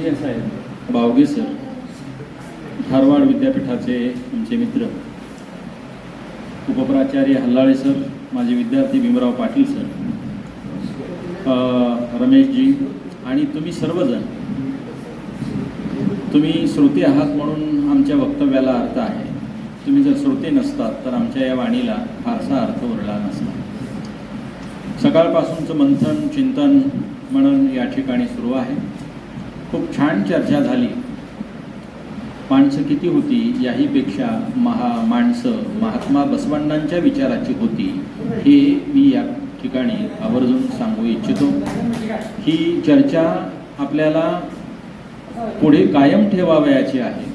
Engineer साहेब Bawage sir. Dharwad विद्यापीठाचे आमचे मित्र. उपप्राचार्य हल्लाळे सर माझे विद्यार्थी भीमराव पाटील सर रमेशजी आणि तुम्ही सर्वजण. तुम्ही श्रोते आहात म्हणून आमच्या वक्तव्याला अर्थ आहे. तुम्ही जर श्रोते नसतात तर आमच्या या वाणीला फारसा अर्थ उरला नसता सकाळपासूनचं मंथन चिंतन म्हणून या ठिकाणी सुरू आहे. खूप छान चर्चा झाली. माणसं किती होती याहीपेक्षा महा माणसं महात्मा बसवण्णांच्या विचाराची होती हे मी या ठिकाणी आवर्जून सांगू इच्छितो. ही चर्चा आपल्याला पुढे कायम ठेवावयाची आहे.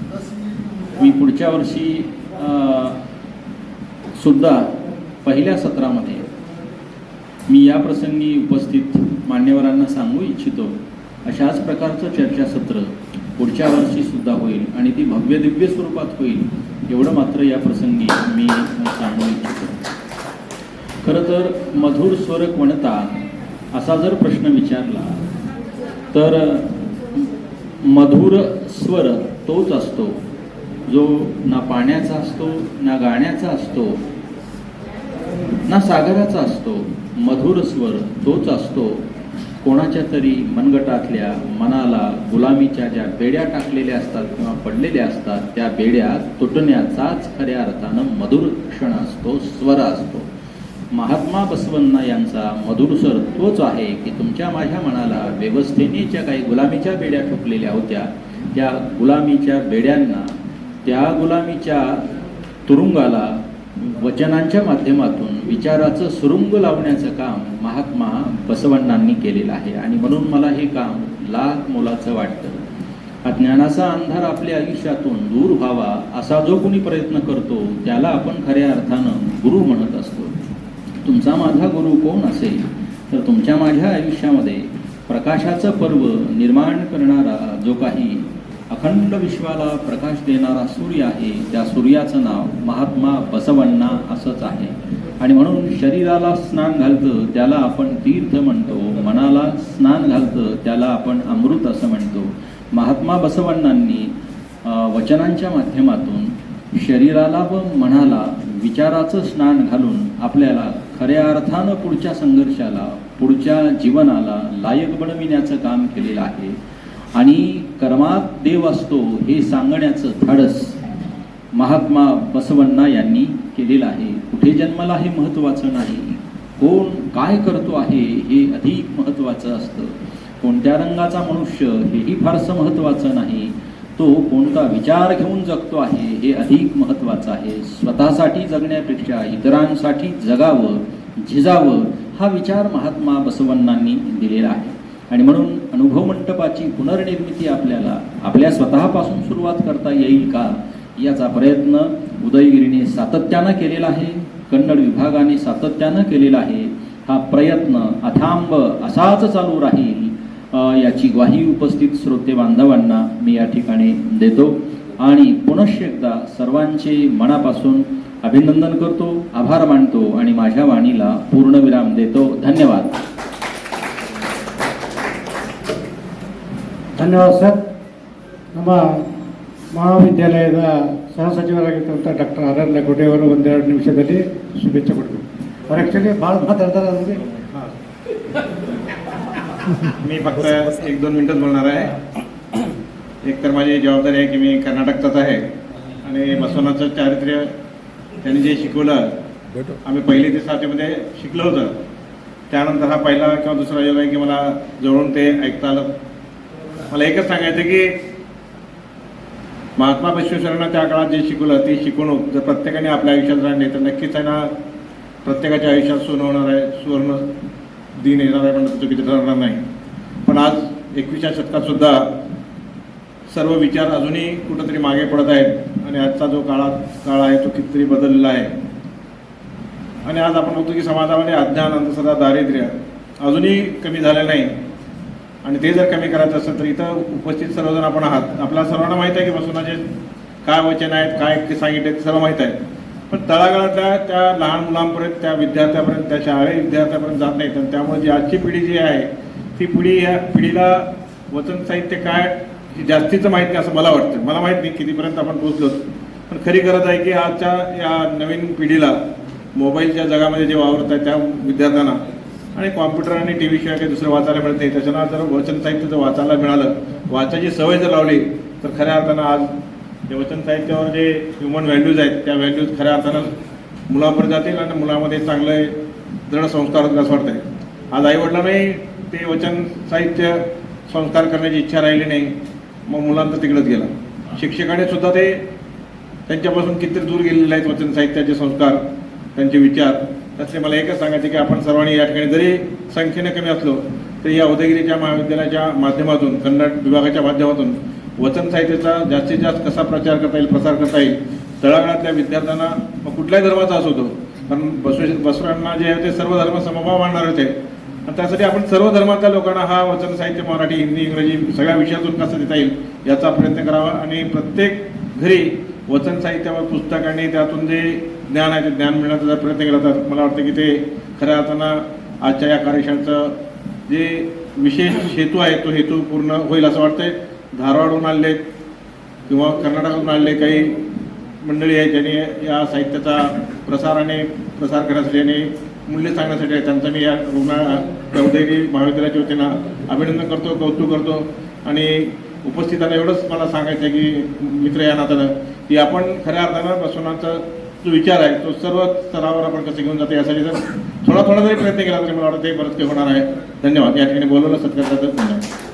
मी पुढच्या वर्षी सुद्धा पहिल्या सत्रामध्ये मी या प्रसंगी उपस्थित मान्यवरांना सांगू इच्छितो. अशाच प्रकारचं चर्चासत्र पुढच्या वर्षी सुद्धा होईल आणि ती भव्य दिव्य स्वरूपात होईल एवढं मात्र या प्रसंगी मी सांगू इच्छितो. खरं तर मधुर स्वर कोणता असा जर प्रश्न विचारला तर मधुर स्वर तोच असतो जो ना पाण्याचा असतो ना गाण्याचा असतो ना सागराचा असतो. मधुर स्वर तोच असतो. कोणाच्या तरी मनगटातल्या मनाला गुलामीच्या ज्या बेड्या टाकलेल्या असतात किंवा पडलेल्या असतात त्या बेड्या तुटण्याचाच खऱ्या अर्थानं मधुर क्षण असतो स्वर असतो. महात्मा बसवन्ना यांचा मधुर स्वर तोच आहे की तुमच्या माझ्या मनाला व्यवस्थेने ज्या काही गुलामीच्या बेड्या ठोकलेल्या होत्या त्या गुलामीच्या बेड्यांना त्या गुलामीच्या तुरुंगाला वचनांच्या माध्यमातून विचाराचं सुरुंग लावण्याचं काम महात्मा बसवण्णांनी केलेलं आहे. आणि म्हणून मला हे काम लाख मोलाचं वाटतं. हा ज्ञानाचा अंधार आपल्या आयुष्यातून दूर व्हावा असा जो कोणी प्रयत्न करतो त्याला आपण खऱ्या अर्थानं गुरु म्हणत असतो. तुमचा माझा गुरु कोण असेल? तर तुमच्या माझ्या आयुष्यामध्ये प्रकाशाचं पर्व निर्माण करणारा जो काही अखंड विश्वाला प्रकाश देणारा सूर्य आहे. त्या सूर्याचं नाव महात्मा बसवण्णा असंच आहे. आणि म्हणून शरीराला स्नान घालतं त्याला आपण तीर्थ म्हणतो. मनाला स्नान घालतं त्याला आपण अमृत असं म्हणतो. महात्मा बसवण्णांनी वचनांच्या माध्यमातून शरीराला व मनाला विचाराचं स्नान घालून आपल्याला खऱ्या अर्थानं पुढच्या संघर्षाला पुढच्या जीवनाला लायक बनविण्याचं काम केलेलं आहे. आणि कर्मात देव असतो हे सांगण्याचं धाडस महात्मा बसवण्णा यांनी केलेलं आहे. कुठे जन्माला हे महत्त्वाचं नाही? कोण काय करतो आहे हे अधिक महत्त्वाचं असतं. कोणत्या रंगाचा मनुष्य हेही फारसं महत्त्वाचं नाही. तो कोणता विचार घेऊन जगतो आहे हे अधिक महत्त्वाचं आहे. स्वतःसाठी जगण्यापेक्षा इतरांसाठी जगावं झिजावं हा विचार महात्मा बसवण्णांनी दिलेला आहे. आणि म्हणून अनुभव मंडपाची पुनर्निर्मिती आपल्याला आपल्या स्वतःपासून सुरुवात करता येईल का याचा प्रयत्न उदयगिरीने सातत्यानं केलेला आहे कन्नड विभागाने सातत्यानं केलेला आहे. हा प्रयत्न अथांब असाच चालू राहील याची ग्वाही उपस्थित श्रोते बांधवांना मी या ठिकाणी देतो. आणि पुनश्च एकदा सर्वांचे मनापासून अभिनंदन करतो आभार मानतो आणि माझ्या वाणीला पूर्णविराम देतो. धन्यवाद. ಧನ್ಯವಾದ ಸರ್ ನಮ್ಮ ಮಹಾವಿದ್ಯಾಲಯದ ಸಹಸಚಿವರಾಗಿರ್ತಂಥ ಡಾಕ್ಟರ್ ಆರ್ ಎನ್ ಲಗೋಟೆ ಅವರು ಒಂದೆರಡು ನಿಮಿಷದಲ್ಲಿ ಶುಭೇಚ್ಛೆ ಕೊಡಬೇಕು ಅವ್ರು ಆ್ಯಕ್ಚುಲಿ ಭಾಳ ಮಾತಾಡ್ತಾರೆ ಅಂದ್ರೆ मी फक्त एक दोन मिनिटच बोलणार आहे एक तर माझी जबाबदारी आहे की मी कर्नाटकचाच आहे आणि बसवण्याचं चारित्र्य त्यांनी जे शिकवलं आम्ही पहिली ते सातवीमध्ये शिकलो होतं त्यानंतर हा पहिला किंवा दुसरा योग आहे की मला जवळून ते ऐकता आलं मला एकच सांगायचं की महात्मा विश्वेश्वरांना त्या काळात जे शिकवलं ते शिकवणूक जर प्रत्येकाने आपल्या आयुष्यात राहिली तर नक्कीच आहे ना प्रत्येकाच्या आयुष्यात सुन होणार आहे सुवर्ण दिन येणार आहे म्हणून चुकीचं ठरणार नाही. पण आज एकविसच्या शतकात सुद्धा सर्व विचार अजूनही कुठंतरी मागे पडत आहेत आणि आजचा जो काळात काळ आहे तो कितीतरी बदललेला आहे. आणि आज आपण बघतो की समाजामध्ये अज्ञान अंधश्रद्धा दारिद्र्य अजूनही कमी झालं नाही. आणि ते जर कमी करायचं असेल तर इथं उपस्थित सर्वजण आपण आहात. आपल्या सर्वांना माहीत आहे की वसुनाचे म्हणजे काय वचन आहेत काय सांगितले ते सर्व माहीत आहे पण तळागाळातल्या त्या लहान मुलांपर्यंत त्या विद्यार्थ्यापर्यंत त्या शाळेत विद्यार्थ्यापर्यंत जात नाहीत. आणि त्यामुळे जी आजची पिढी जी आहे ती पिढी या पिढीला वचन साहित्य काय हे जास्तीचं माहीत नाही असं मला वाटतं. मला माहीत नाही कितीपर्यंत आपण पोहोचलो. पण खरी गरज आहे की आजच्या या नवीन पिढीला मोबाईलच्या जगामध्ये जे वावरत आहे त्या विद्यार्थ्यांना आणि कॉम्प्युटर आणि टी व्ही शिवाय काही दुसरं वाचायला मिळत नाही. त्याच्यानं जर वचन साहित्य जर वाचायला मिळालं वाचायची सवय जर लावली तर खऱ्या अर्थानं आज जे वचन साहित्यावर जे ह्युमन व्हॅल्यूज आहेत त्या व्हॅल्यूज खऱ्या अर्थानं मुलांपर्यंत जातील आणि मुलामध्ये चांगले दृढ संस्कार होतील असं वाटतंय. आज आईवडिलांनाही ते वचन साहित्य संस्कार करण्याची इच्छा राहिली नाही मग मुलांचा तिकडंच गेला. शिक्षकाने सुद्धा ते त्यांच्यापासून कितीतरी दूर गेलेले आहेत वचन साहित्याचे संस्कार त्यांचे विचार. त्यातले मला एकच सांगायचे की आपण सर्वांनी या ठिकाणी जरी संख्येने कमी असलो तरी या उदयगिरीच्या महाविद्यालयाच्या माध्यमातून कन्नड विभागाच्या माध्यमातून वचन साहित्याचा जास्तीत जास्त कसा प्रचार करता येईल प्रसार करता येईल तळागाळातल्या विद्यार्थ्यांना मग कुठल्याही धर्माचा असो तो कारण बसवे बसवांना जे आहे ते सर्व धर्म समभाव मांडणार होते. आणि त्यासाठी आपण सर्व धर्मातल्या लोकांना हा वचन साहित्य मराठी हिंदी इंग्रजी सगळ्या विषयातून कसं देता येईल याचा प्रयत्न करावा. आणि प्रत्येक घरी वचन साहित्यावर पुस्तकांनी त्यातून जे ज्ञान आहे ते ज्ञान मिळण्याचा जर प्रयत्न केला तर मला वाटतं की ते खऱ्या अर्थानं आजच्या या कार्यशाळेचं जे विशेष हेतू आहे तो हेतू पूर्ण होईल असं वाटतंय. धारवाडहून आणले किंवा कर्नाटकातून आणले काही मंडळी आहेत ज्यांनी या साहित्याचा प्रसार आणि प्रसार करण्यासाठी आणि मूल्य सांगण्यासाठी आहे त्यांचं मी या रुग्णा चौधरी महाविद्यालयाच्या वतीनं अभिनंदन करतो कौतुक करतो. आणि उपस्थितांना एवढंच मला सांगायचं आहे की मित्र या नात्यानं की आपण खऱ्या अर्थानं बसवनाचं जो विचार आहे तो सर्व स्तरावर आपण कसं घेऊन जातो यासाठी जर थोडा थोडा जरी प्रयत्न केला तरी मला वाटतं ते बरंच काही होणार आहे. धन्यवाद. या ठिकाणी बोलवलं सत्कार धन्यवाद.